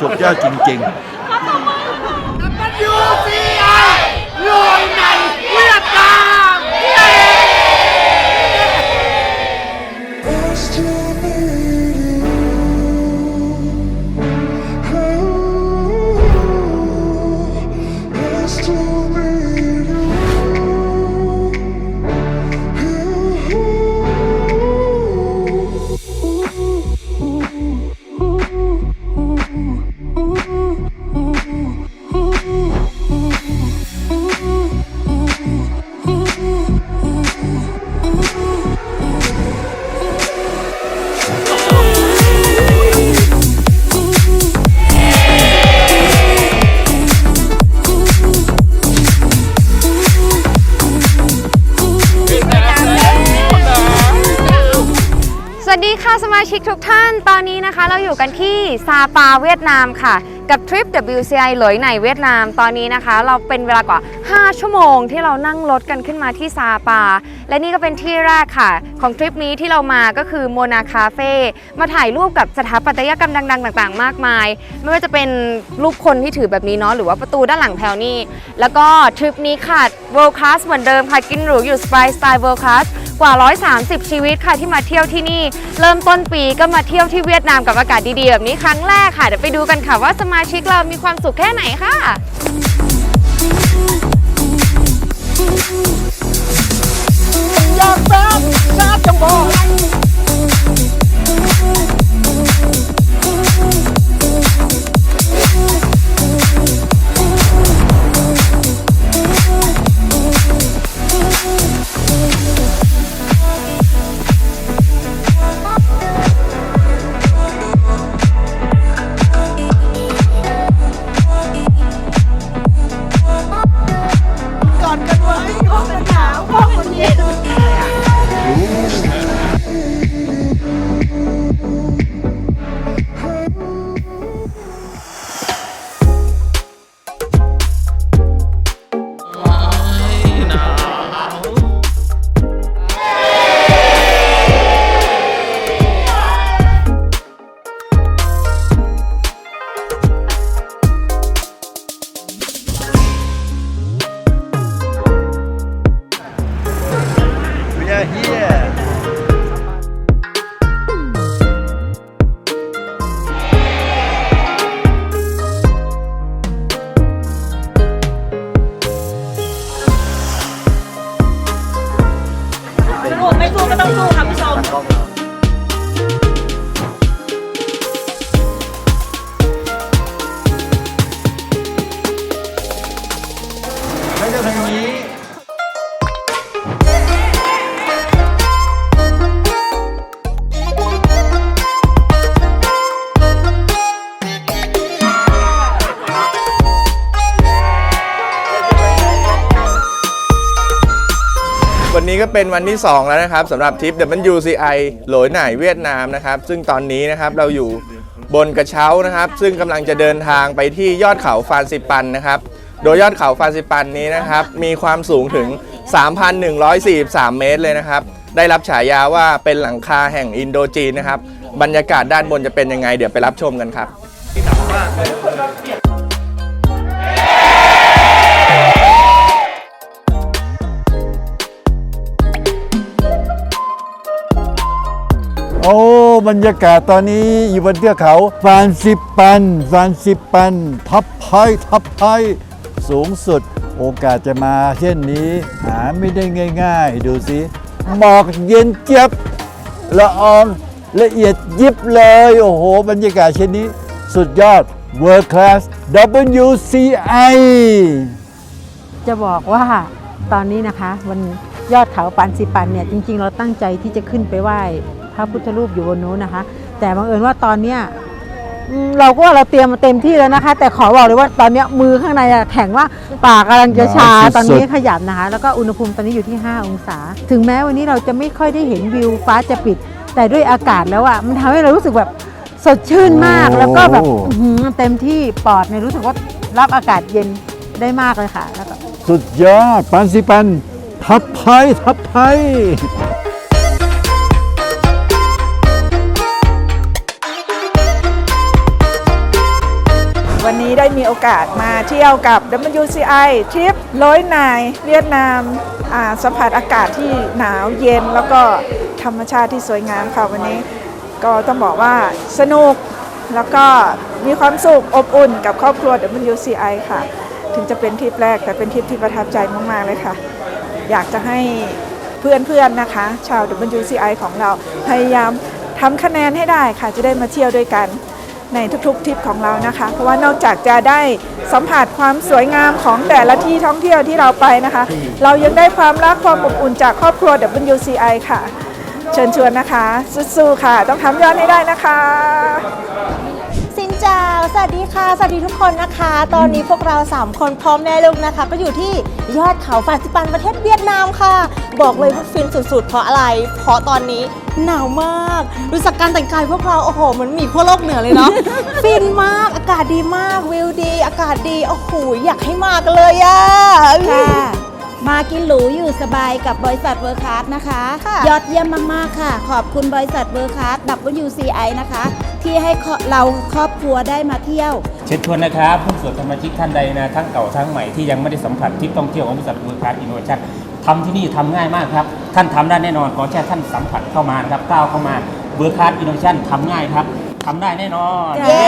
สุดยอดจริง กทุกท่านตอนนี้นะคะเราอยู่กันที่ซาปาเวียดนามค่ะ กับทริป WCI หลอยในเวียดนามตอนนี้นะคะ เราเป็นเวลากว่า 5 ชั่วโมงที่เรานั่งรถกันขึ้นมาที่ซาปา และนี่ก็เป็นที่แรกค่ะ ของทริปนี้ที่เรามาก็คือโมนาคาเฟ่มาถ่ายรูปกับสถาปัตยกรรมดัง ๆ ต่างๆ มากมาย ไม่ว่าจะเป็นรูปคนที่ถือแบบนี้เนาะหรือว่าประตูด้านหลังแพลวนี่แล้วก็ทริปนี้ค่ะ world class เหมือนเดิมค่ะกินหรูอยู่สไปสไตล์ world class กว่า 130 ชีวิตค่ะที่มาเที่ยวที่นี่ เริ่มต้นปีก็มาเที่ยวที่เวียดนามกับอากาศดีๆแบบนี้ครั้งแรกค่ะเดี๋ยวไปดูกันค่ะว่าสมาชิกเรามีความสุขแค่ไหนค่ะ We ก็เป็นวันที่ 2 แล้วนะครับสำหรับทริป WCI โหลยหน่ายเวียดนามนะครับ ซึ่งตอนนี้นะครับเราอยู่บนกระเช้านะครับ ซึ่งกำลังจะเดินทางไปที่ยอดเขาฟานซิปันนะครับ โดยยอดเขาฟานซิปันนี้นะครับ มีความสูงถึง 3,143 เมตรเลยนะครับ ได้รับฉายาว่าเป็นหลังคาแห่งอินโดจีนนะครับ บรรยากาศด้านบนจะเป็นยังไง เดี๋ยวไปรับชมกันครับ อ้บรรยากาศตอนนี้อยู่บนเทือกเขาฟานซิปันฟานซิปัน ทับไพทับไพสูงสุด โอกาสจะมาเช่นนี้ หาไม่ได้ง่าย ๆ ดูสิหมอกเย็นเจี๊ยบละอองละเอียดยิบเลย โอ้โห บรรยากาศเช่นนี้ สุดยอด World Class WCI จะบอกว่าตอนนี้นะคะบนยอดเขาปันสิปันเนี่ย จริง ๆ เราตั้งใจที่จะขึ้นไปไหว้ ระพุทธรูปอยู่บนนู้นนะคะ แต่บังเอิญว่าตอนเนี้ยอืมเราก็ว่าเราเตรียมมาเต็มที่แล้วนะคะ แต่ขอบอกเลยว่าตอนเนี้ยมือข้างในอะแข็งว่าปากกำลังจะชาหนาวสุดๆตอนนี้ขยับนะคะ แล้วก็อุณหภูมิตอนนี้อยู่ที่ 5 องศา ถึงแม้วันนี้เราจะไม่ค่อยได้เห็นวิวฟ้าจะปิด แต่ด้วยอากาศแล้วอะมันทำให้เรารู้สึกแบบสดชื่นมากโอ้แล้วก็แบบอื้อหือเต็มที่ปอดเนี่ยรู้สึกว่ารับอากาศเย็นได้มากเลยค่ะแล้วก็สุดยอดปันสิปันทับไพทับไพ นี้ได้มีโอกาสมาเที่ยวกับ WCI ทริปร้อยนายเวียดนามสัมผัสอากาศที่หนาวเย็น แล้วก็ธรรมชาติที่สวยงามค่ะวันนี้ ก็ต้องบอกว่าสนุกแล้วก็มีความสุขอบอุ่นกับครอบครัว WCI ค่ะ ถึงจะเป็นทริปแรกแต่เป็นทริปที่ประทับใจมากๆเลยค่ะ อยากจะให้เพื่อนๆนะคะ ชาว WCI ของเราพยายามทำคะแนนให้ได้ค่ะจะได้มาเที่ยวด้วยกัน ในทุกๆทริปของเรานะคะ เพราะว่านอกจากจะได้สัมผัสความสวยงามของแต่ละที่ท่องเที่ยวที่เราไปนะคะ เรายังได้ความรักความอบอุ่นจากครอบครัว WCI ค่ะ เชิญชวนนะคะสู้ๆค่ะ ต้องทำยอดให้ได้นะคะ เจ้า สวัสดีค่ะ สวัสดีทุกคนนะคะ ตอนนี้พวกเรา 3 คนพร้อมแม่ลูกนะคะ ก็อยู่ที่ยอดเขาฟานซิปันประเทศเวียดนามค่ะ บอกเลยว่าฟินสุดๆ เพราะอะไร เพราะตอนนี้หนาวมากดูจากการแต่งกายพวกเรา โอ้โหเหมือนหมีขั้วโลกเหนือเลยเนาะ ฟินมาก อากาศดีมาก วิวดี อากาศดี โอ้โห อยากให้มากันเลยอะ่ะ กินหรูอยู่สบายกับบริษัทเวอร์คัสนะคะ ค่ะ ยอดเยี่ยมมากๆค่ะ ขอบคุณบริษัทเวอร์คัส WCI นะคะ ที่ให้เราครอบครัวได้มาเที่ยว เชิญชวนนะครับผู้สวนสมาชิกท่านใดนะทั้งเก่าทั้งใหม่ที่ยังไม่ได้สัมผัสทริปท่องเที่ยวของบริษัทเวิร์คคลาสอินโนเวชั่นทำที่นี่ทำง่ายมากครับ ท่านทำได้แน่นอนขอแค่ท่านสัมผัสเข้ามานะครับก้าวเข้ามาเวิร์คคลาสอินโนเวชั่นทำง่ายครับ ทำได้แน่นอนเย้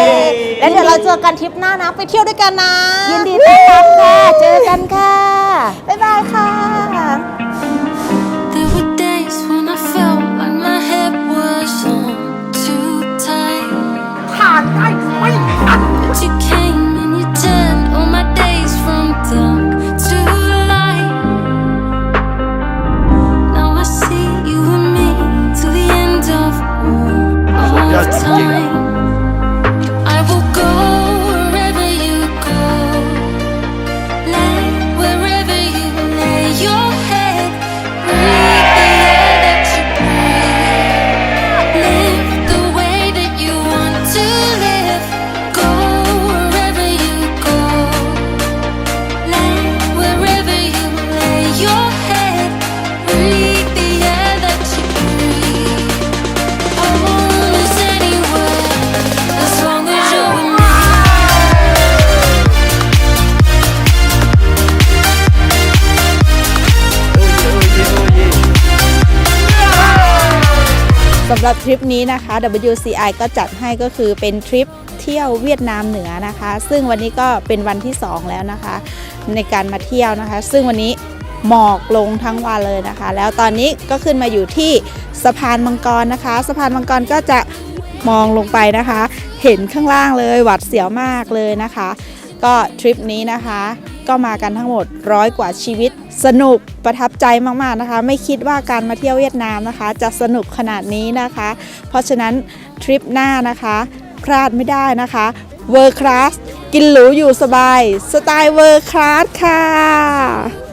แล้วเดี๋ยวเราเจอกันทริปหน้านะ ไปเที่ยวด้วยกันนะ ยินดีต้อนรับค่ะ เจอกันค่ะ บ๊ายบายค่ะ สำหรับทริปนี้นะคะ WCI ก็จัดให้ก็คือเป็นทริปเที่ยวเวียดนามเหนือนะคะ ซึ่งวันนี้ก็เป็นวันที่ 2 แล้วนะคะ ในการมาเที่ยวนะคะ ซึ่งวันนี้หมอกลงทั้งวันเลยนะคะ แล้วตอนนี้ก็ขึ้นมาอยู่ที่สะพานมังกรนะคะ สะพานมังกรก็จะมองลงไปนะคะ เห็นข้างล่างเลยหวัดเสียวมากเลยนะคะ ก็ทริปนี้นะคะ ก็มากันทั้งหมดร้อยกว่าชีวิต สนุกประทับใจมากๆนะคะ ไม่คิดว่าการมาเที่ยวเวียดนามนะคะ จะสนุกขนาดนี้นะคะ เพราะฉะนั้นทริปหน้านะคะพลาดไม่ได้นะคะเวอร์คลาสกินหรูอยู่สบาย สไตล์เวอร์คลาสค่ะ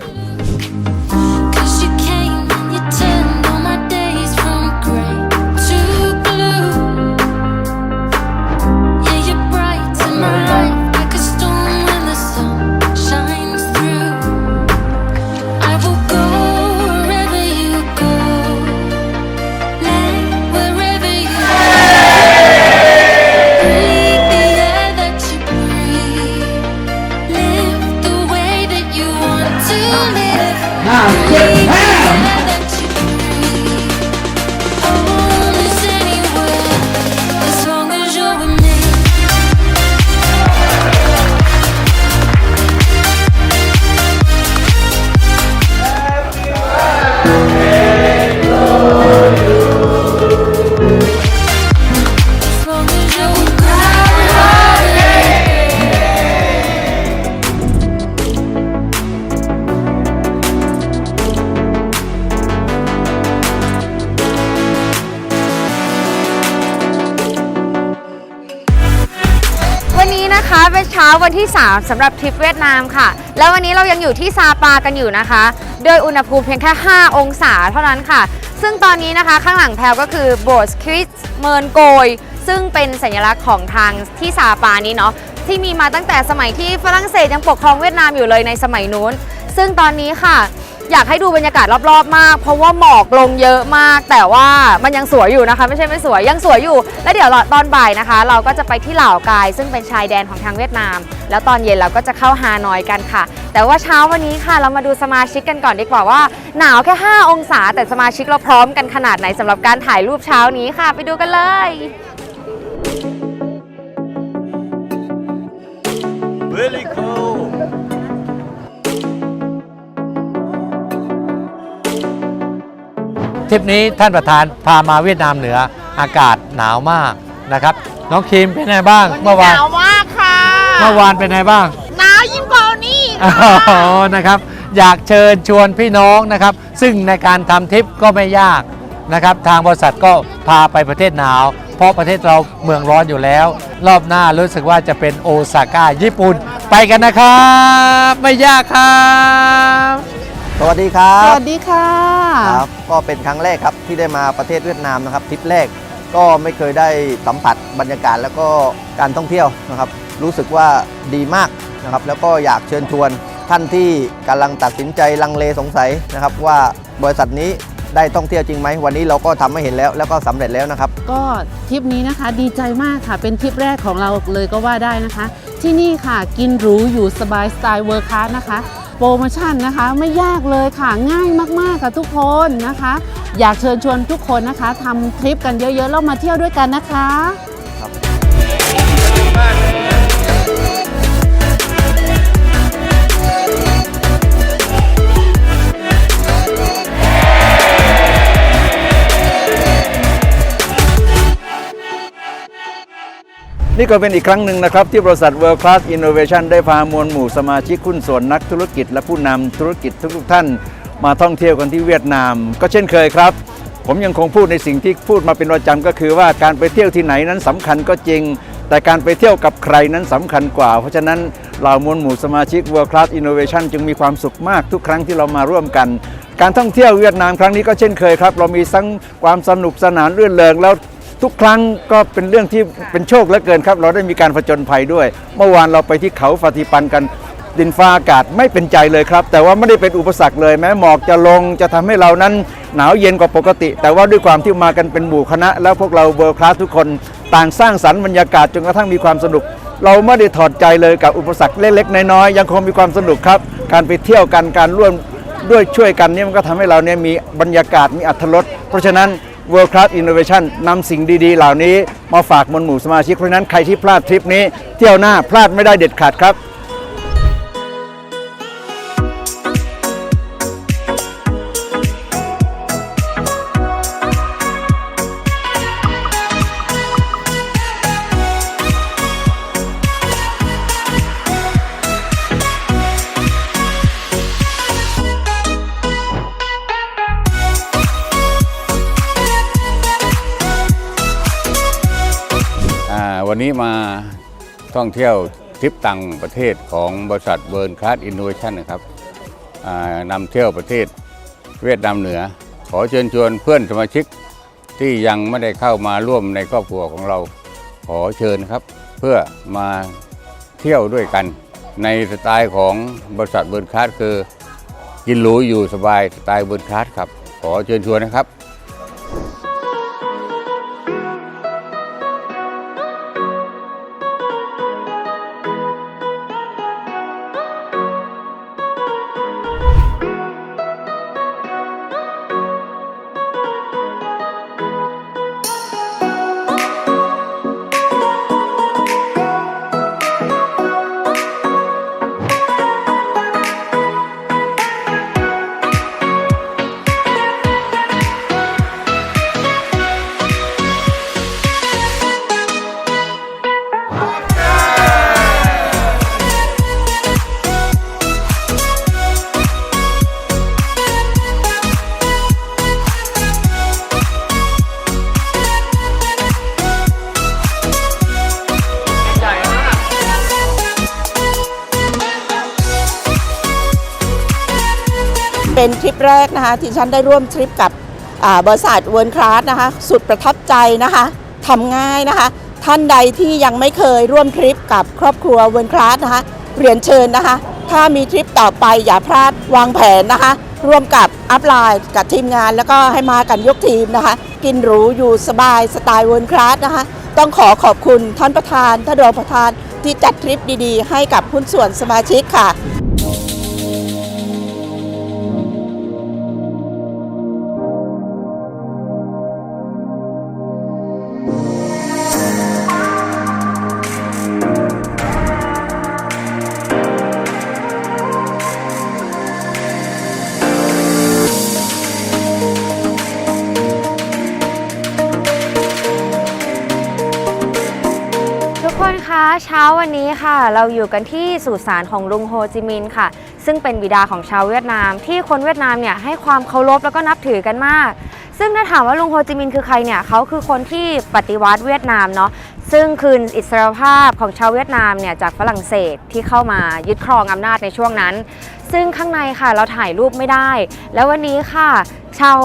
วันที่ 3สำหรับทริปเวียดนามค่ะ แล้ววันนี้เรายังอยู่ที่ซาปากันอยู่นะคะ โดยอุณหภูมิเพียงแค่ 5 องศาเท่านั้นค่ะ ซึ่งตอนนี้นะคะข้างหลังแพลวก็คือโบสคริสเมินโกย ซึ่งเป็นสัญลักษณ์ของทางที่ซาปานี้เนาะที่มีมาตั้งแต่สมัยที่ฝรั่งเศสยังปกครองเวียดนามอยู่เลยในสมัยนู้น ซึ่งตอนนี้ค่ะ อยากให้ดูบรรยากาศรอบๆมาก เพราะว่าหมอกลงเยอะมาก แต่ว่ามันยังสวยอยู่นะคะ ไม่ใช่ไม่สวยยังสวยอยู่ แล้วเดี๋ยวตอนบ่ายนะคะ เราก็จะไปที่เหล่ากาย ซึ่งเป็นชายแดนของทางเวียดนาม แล้วตอนเย็นเราก็จะเข้าฮานอยกันค่ะ แต่ว่าเช้าวันนี้ค่ะ เรามาดูสมาชิกกันก่อนดีกว่าว่า หนาวแค่ 5 องศา แต่สมาชิกเราพร้อมกันขนาดไหนสำหรับการถ่ายรูปเช้านี้ค่ะ ไปดูกันเลย Really cool ทริปนี้ท่านประธานพามาเวียดนามเหนืออากาศหนาวมากนะครับ น้องคิมเป็นไงบ้างเมื่อวานหนาวมากค่ะเมื่อวานเป็นไงบ้างหนาวยิ่งกว่านี้อ๋อนะครับ อยากเชิญชวนพี่น้องนะครับ ซึ่งในการทำทริปก็ไม่ยากนะครับ ทางบริษัทก็พาไปประเทศหนาว เพราะประเทศเราเมืองร้อนอยู่แล้ว รอบหน้ารู้สึกว่าจะเป็นโอซาก้าญี่ปุ่นไปกันนะครับ ไม่ยากครับ สวัสดีครัสบวัสดีค่ะ ครับก็เป็นครั้งแรกครับที่ได้มาประเทศเวียดนามนะครับทริปแรกก็ไม่เคยได้สัมผัสบรรยากาศแล้วก็การท่องเที่ยวนะครับ รู้สึกว่าดีมากนะครับ แล้วก็อยากเชิญชวนท่านที่กำลังตัดสินใจลังเลสงสัยนะครับ ว่าบริษัทนี้ได้ท่องเที่ยวจริงไหมวันนี้เราก็ทำให้เห็นแล้วแล้วก็สำเร็จแล้วนะครับ ก็ทริปนี้นะคะดีใจมากค่ะ เป็นทริปแรกของเราเลยก็ว่าได้นะคะ ที่นี่ค่ะกินหรูอยู่สบายสไตล์เวิร์คลาสนะคะ โปรโมชั่นนะคะไม่ยากเลยค่ะง่ายมากๆค่ะทุกคนนะคะ อยากเชิญชวนทุกคนนะคะทำทริปกันเยอะๆแล้วมาเที่ยวด้วยกันนะคะ นี่ก็เป็นอีกครั้งหนึ่งนะครับ ที่บริษัท World Class Innovation ได้พามวลหมู่สมาชิกหุ้นส่วนนักธุรกิจ และผู้นำธุรกิจทุกๆท่าน มาท่องเที่ยวกันที่เวียดนาม ก็เช่นเคยครับ ผมยังคงพูดในสิ่งที่พูดมาเป็นประจำก็คือว่าการไปเที่ยวที่ไหนนั้นสำคัญก็จริง แต่การไปเที่ยวกับใครนั้นสำคัญกว่า เพราะฉะนั้นเหล่ามวลหมู่สมาชิก World Class Innovation จึงมีความสุขมากทุกครั้งที่เรามาร่วมกัน การท่องเที่ยวเวียดนามครั้งนี้ก็เช่นเคยครับ เรามีทั้งความสนุกสนานรื่นเริงแล้ว ทุกครั้งก็เป็นเรื่องที่เป็นโชคเหลือเกินครับ เราได้มีการผจญภัยด้วย เมื่อวานเราไปที่เขาฟาติปันกันดินฟ้าอากาศไม่เป็นใจเลยครับ แต่ว่าไม่ได้เป็นอุปสรรคเลยแม้หมอกจะลงจะทำให้เรานั้นหนาวเย็นกว่าปกติ แต่ว่าด้วยความที่มากันเป็นหมู่คณะ แล้วพวกเราเบอร์คลาสทุกคนต่างสร้างสรรค์บรรยากาศจนกระทั่งมีความสนุก เราไม่ได้ถอดใจเลยกับอุปสรรคเล็กๆน้อยๆยังคงมีความสนุกครับ การไปเที่ยวกันการร่วมด้วยช่วยกันเนี่ยมันก็ทำให้เราเนี่ยมีบรรยากาศมีอัธรสเพราะฉะนั้น World Class Innovation นำสิ่งดีๆ เหล่านี้มาฝากมวลหมู่สมาชิกเพราะฉะนั้นใครที่พลาดทริปนี้ เที่ยวหน้าพลาดไม่ได้เด็ดขาดครับ วันนี้มาท่องเที่ยวทริปต่างประเทศของบริษัทเบิร์นคลาสอินโนเวชันนะครับนำเที่ยวประเทศเวียดนามเหนือ ขอเชิญชวนเพื่อนสมาชิกที่ยังไม่ได้เข้ามาร่วมในครอบครัวของเรา ขอเชิญครับ เพื่อมาเที่ยวด้วยกัน ในสไตล์ของบริษัทเบิร์นคลาสคือ กินหรูอยู่สบายสไตล์เบิร์นคลาสครับ ขอเชิญชวนนะครับ นะคะที่ฉันได้ร่วมทริปกับบริษัทเวิร์นคลาสนะคะสุดประทับใจนะคะทำง่ายนะคะ ท่านใดที่ยังไม่เคยร่วมทริปกับครอบครัวเวิร์นคลาสนะคะเรียนเชิญนะคะ ถ้ามีทริปต่อไปอย่าพลาดวางแผนนะคะ ร่วมกับอัพไลน์กับทีมงาน แล้วก็ให้มากันยกทีมนะคะ กินหรูอยู่สบายสไตล์เวิร์นคลาสนะคะ ต้องขอขอบคุณท่านประธานท่านรองประธานที่จัดทริปดีๆ ให้กับหุ้นส่วนสมาชิกค่ะ คะเช้าวันนี้ค่ะ เราอยู่กันที่สุสานของลุงโฮจิมินห์ค่ะ ซึ่งเป็นบิดาของชาวเวียดนาม ที่คนเวียดนามเนี่ยให้ความเคารพแล้วก็นับถือกันมาก ซึ่งถ้าถามว่าลุงโฮจิมินห์คือใครเนี่ยเขาคือคนที่ปฏิวัติเวียดนามเนาะ ซึ่งคืนอิสรภาพของชาวเวียดนามเนี่ยจากฝรั่งเศสที่เข้ามายึดครองอำนาจในช่วงนั้น ซึ่งข้างในค่ะเราถ่ายรูปไม่ได้ แล้ววันนี้ค่ะ ชาว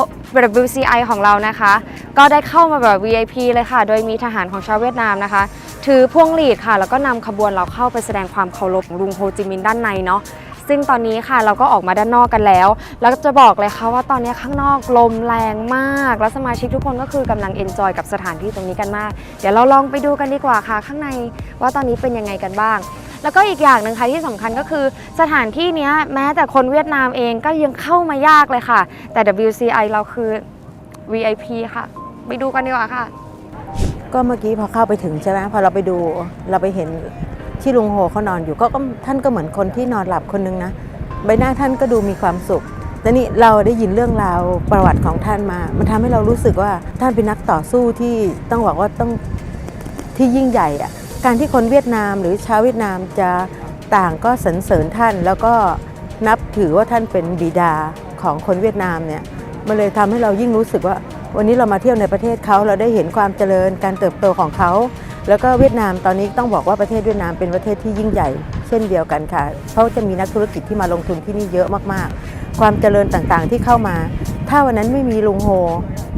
WCI ของเรานะคะ ก็ได้เข้ามาแบบ VIP เลยค่ะ โดยมีทหารของชาวเวียดนามนะคะ ถือพวงหลีดค่ะ แล้วก็นำขบวนเราเข้าไปแสดงความเคารพของลุงโฮจิมินห์ด้านในเนาะ ซึ่งตอนนี้ค่ะเราก็ออกมาด้านนอกกันแล้ว แล้วจะบอกเลยค่ะว่าตอนนี้ข้างนอกลมแรงมาก แล้วสมาชิกทุกคนก็คือกำลังเอนจอยกับสถานที่ตรงนี้กันมาก เดี๋ยวเราลองไปดูกันดีกว่าค่ะ ข้างในว่าตอนนี้เป็นยังไงกันบ้างแล้วก็อีกอย่างหนึ่งค่ะที่สำคัญก็คือสถานที่นี้แม้แต่คนเวียดนามเองก็ยังเข้ามายากเลยค่ะ แต่ WCI เราคือ VIP ค่ะ ไปดูกันดีกว่าค่ะ ก็เมื่อกี้พอเข้าไปถึงใช่ไหมพอเราไปดูเราไปเห็น ที่ลุงโฮเขานอนอยู่ก็ท่านก็เหมือนคนที่นอนหลับคนนึงนะใบหน้าท่านก็ดูมีความสุขแต่นี่เราได้ยินเรื่องราวประวัติของท่านมา มันทำให้เรารู้สึกว่าท่านเป็นนักต่อสู้ที่ต้องบอกว่าต้องที่ยิ่งใหญ่อะการที่คนเวียดนามหรือชาวเวียดนามจะต่างก็สรรเสริญท่าน แล้วก็นับถือว่าท่านเป็นบิดาของคนเวียดนามเนี่ยมันเลยทำให้เรายิ่งรู้สึกว่า วันนี้เรามาเที่ยวในประเทศเขาเราได้เห็นความเจริญการเติบโตของเขา แล้วก็เวียดนามตอนนี้ต้องบอกว่าประเทศเวียดนามเป็นประเทศที่ยิ่งใหญ่เช่นเดียวกันค่ะ เพราะจะมีนักธุรกิจที่มาลงทุนที่นี่เยอะมากๆ ความเจริญต่างๆที่เข้ามา ถ้าวันนั้นไม่มีลุงโฮ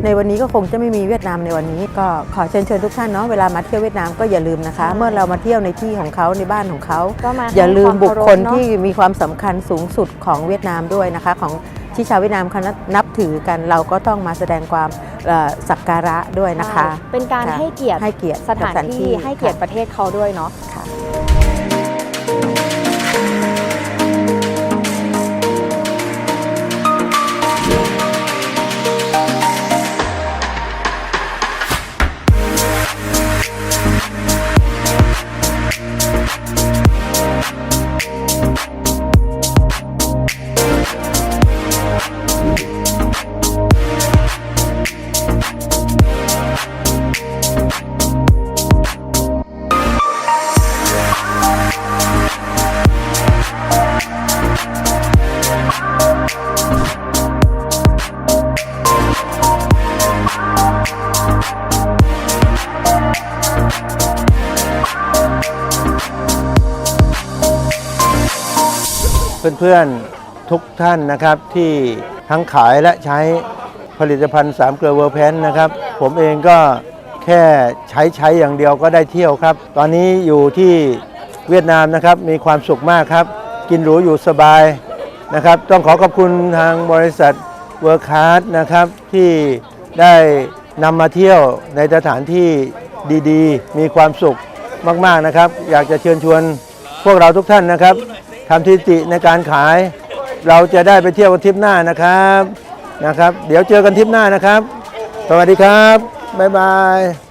ในวันนี้ก็คงจะไม่มีเวียดนามในวันนี้ ก็ขอเชิญชวนทุกท่านเนาะเวลามาเที่ยวเวียดนามก็อย่าลืมนะคะ เมื่อเรามาเที่ยวในที่ของเขาในบ้านของเขาก็มาให้อย่าลืมบุคคลความเคารพเนอะที่มีความสำคัญสูงสุดของเวียดนามด้วยนะคะ ของที่ชาวเวียดนามเขานับถือกันเราก็ต้องมาแสดงความ เอ่อสักการะด้วยนะคะ เป็นการค่ะให้เกียรติให้เกียรติสถานที่ให้เกียรติประเทศเขาด้วยเนาะ ค่ะ เพื่อนๆทุกท่านนะครับที่ทั้งขายและใช้ผลิตภัณฑ์สามเกลือเวอร์แพนนะครับ ผมเองก็แค่ใช้ใช้อย่างเดียวก็ได้เที่ยวครับ ตอนนี้อยู่ที่เวียดนามนะครับมีความสุขมากครับ กินหรูอยู่สบายนะครับ ต้องขอขอบคุณทางบริษัทเวิร์คาร์ดนะครับที่ได้นำมาเที่ยวในสถานที่ดีๆ มีความสุขมากๆนะครับ อยากจะเชิญชวนพวกเราทุกท่านนะครับ ทำทิติในการขาย เราจะได้ไปเที่ยวกันทริปหน้านะครับนะครับ เดี๋ยวเจอกันทริปหน้านะครับ สวัสดีครับ บ๊ายบาย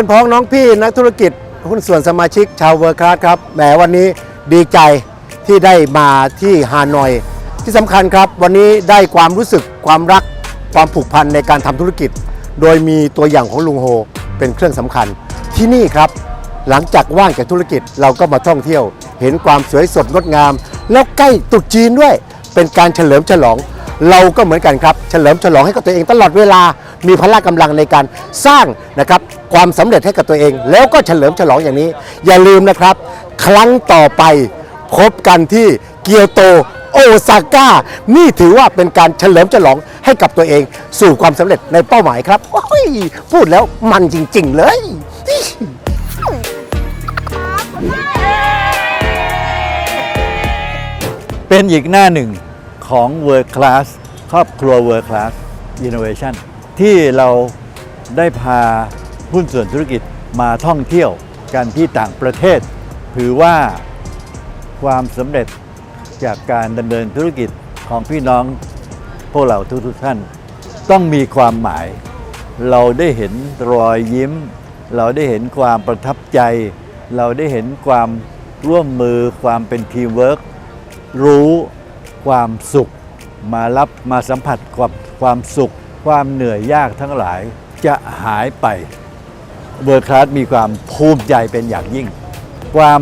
อนพ้องน้องพี่นักธุรกิจหุ้นส่วนสมาชิกชาวเวิร์คคลาสครับแหมวันนี้ดีใจที่ได้มาที่ฮานอย ที่สำคัญครับ วันนี้ได้ความรู้สึกความรักความผูกพันในการทำธุรกิจ โดยมีตัวอย่างของลุงโฮเป็นเครื่องสำคัญ ที่นี่ครับ หลังจากว่างจากธุรกิจเราก็มาท่องเที่ยว เห็นความสวยสดงดงาม แล้วใกล้ตรุษจีนด้วย เป็นการเฉลิมฉลอง เราก็เหมือนกันครับ เฉลิมฉลองให้กับตัวเองตลอดเวลามีพละกำลังในการสร้างนะครับความสำเร็จให้กับตัวเอง แล้วก็เฉลิมฉลองอย่างนี้ อย่าลืมนะครับ ครั้งต่อไปพบกันที่เกียวโตโอซาก้า นี่ถือว่าเป็นการเฉลิมฉลองให้กับตัวเอง สู่ความสำเร็จในเป้าหมายครับพูดแล้วมันจริง ๆ เลยเป็นอีกหน้าหนึ่ง ของ World Class ครอบครัว World Class Innovation ที่เราได้พาหุ้นส่วนธุรกิจมาท่องเที่ยวกันที่ต่างประเทศ ถือว่าความสำเร็จจากการดำเนินธุรกิจของพี่น้องพวกเราทุกๆท่าน ต้องมีความหมาย เราได้เห็นรอยยิ้ม เราได้เห็นความประทับใจ เราได้เห็นความร่วมมือความเป็นทีมเวิร์ครู้ ความสุข มารับมาสัมผัสกับความสุข ความเหนื่อยยากทั้งหลายจะหายไปเบอร์คลาสมีความภูมิใจเป็นอย่างยิ่ง ความ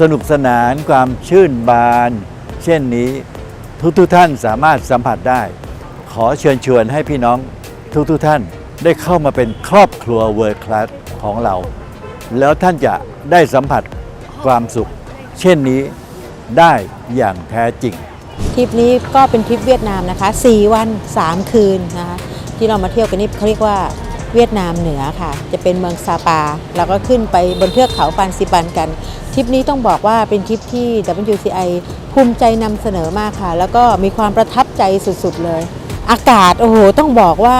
สนุกสนานความชื่นบาน เช่นนี้ทุกๆทท่านสามารถสัมผัสได้ ขอเชิญชวนให้พี่น้องทุกๆทท่านได้เข้ามาเป็นครอบครัวเวิร์คลาสของเรา แล้วท่านจะได้สัมผัสความสุข เช่นนี้ได้อย่างแท้จริง ทริปนี้ก็เป็นทริปเวียดนามนะคะ 4 วัน 3 คืนนะคะที่เรามาเที่ยวกันนี่เขาเรียกว่าเวียดนามเหนือค่ะ จะเป็นเมืองซาปา แล้วก็ขึ้นไปบนเทือกเขาฟานซิปันกัน ทริปนี้ต้องบอกว่าเป็นทริปที่ WCI ภูมิใจนำเสนอมากค่ะ แล้วก็มีความประทับใจสุดๆเลย อากาศโอ้โหต้องบอกว่า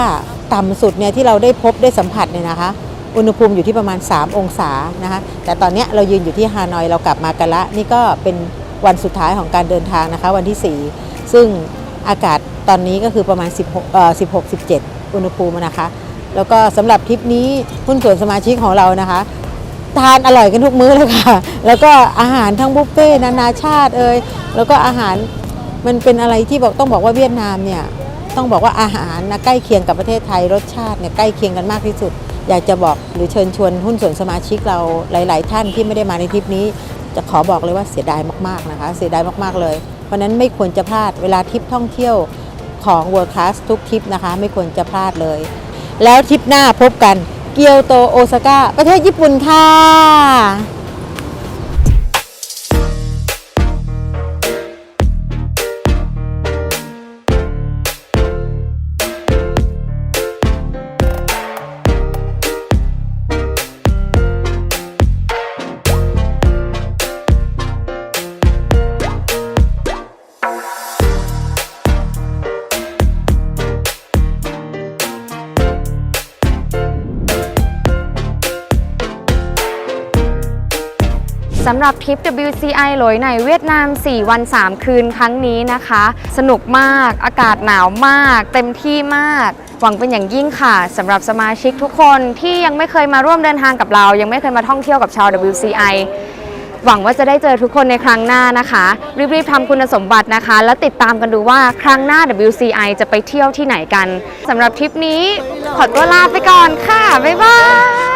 ต่ำสุดเนี่ยที่เราได้พบได้สัมผัสเนี่ยนะคะ อุณหภูมิอยู่ที่ประมาณ 3 องศานะคะ แต่ตอนเนี้ยเรายืนอยู่ที่ฮานอยเรากลับมากันละ นี่ก็เป็น วันสุดท้ายของการเดินทางนะคะวันที่ 4 ซึ่งอากาศตอนนี้ก็คือประมาณ 16เอ่อ16 17 อุณหภูมินะคะ แล้วก็สำหรับทริปนี้หุ้นส่วนสมาชิกของเรานะคะ ทานอร่อยกันทุกมื้อเลยค่ะ แล้วก็อาหารทั้งบุฟเฟ่ต์นานาชาติเอ่ยแล้วก็อาหารมันเป็นอะไรที่บอกต้องบอกว่าเวียดนามเนี่ยต้องบอกว่าอาหารนะใกล้เคียงกับประเทศไทยรสชาติเนี่ยใกล้เคียงกันมากที่สุด อยากจะบอกหรือเชิญชวนหุ้นส่วนสมาชิกเราหลาย ๆ ท่านที่ไม่ได้มาในทริปนี้ จะขอบอกเลยว่าเสียดายมากๆนะคะ เสียดายมากๆเลย เพราะนั้นไม่ควรจะพลาดเวลาทริปท่องเที่ยวของ World Class ทุกทริปนะคะ ไม่ควรจะพลาดเลย แล้วทริปหน้าพบกันเกียวโตโอซาก้าประเทศญี่ปุ่นค่ะ สำหรับทริป WCI หลอยในเวียดนาม 4 วัน 3 คืนครั้งนี้นะคะ สนุกมาก อากาศหนาวมาก เต็มที่มาก หวังเป็นอย่างยิ่งค่ะสำหรับสมาชิกทุกคนที่ยังไม่เคยมาร่วมเดินทางกับเรา ยังไม่เคยมาท่องเที่ยวกับชาว WCI หวังว่าจะได้เจอทุกคนในครั้งหน้านะคะ รีบๆทำคุณสมบัตินะคะ แล้วติดตามกันดูว่าครั้งหน้า WCI จะไปเที่ยวที่ไหนกันสำหรับทริปนี้ขอตัวลาไปก่อนค่ะ บ๊ายบาย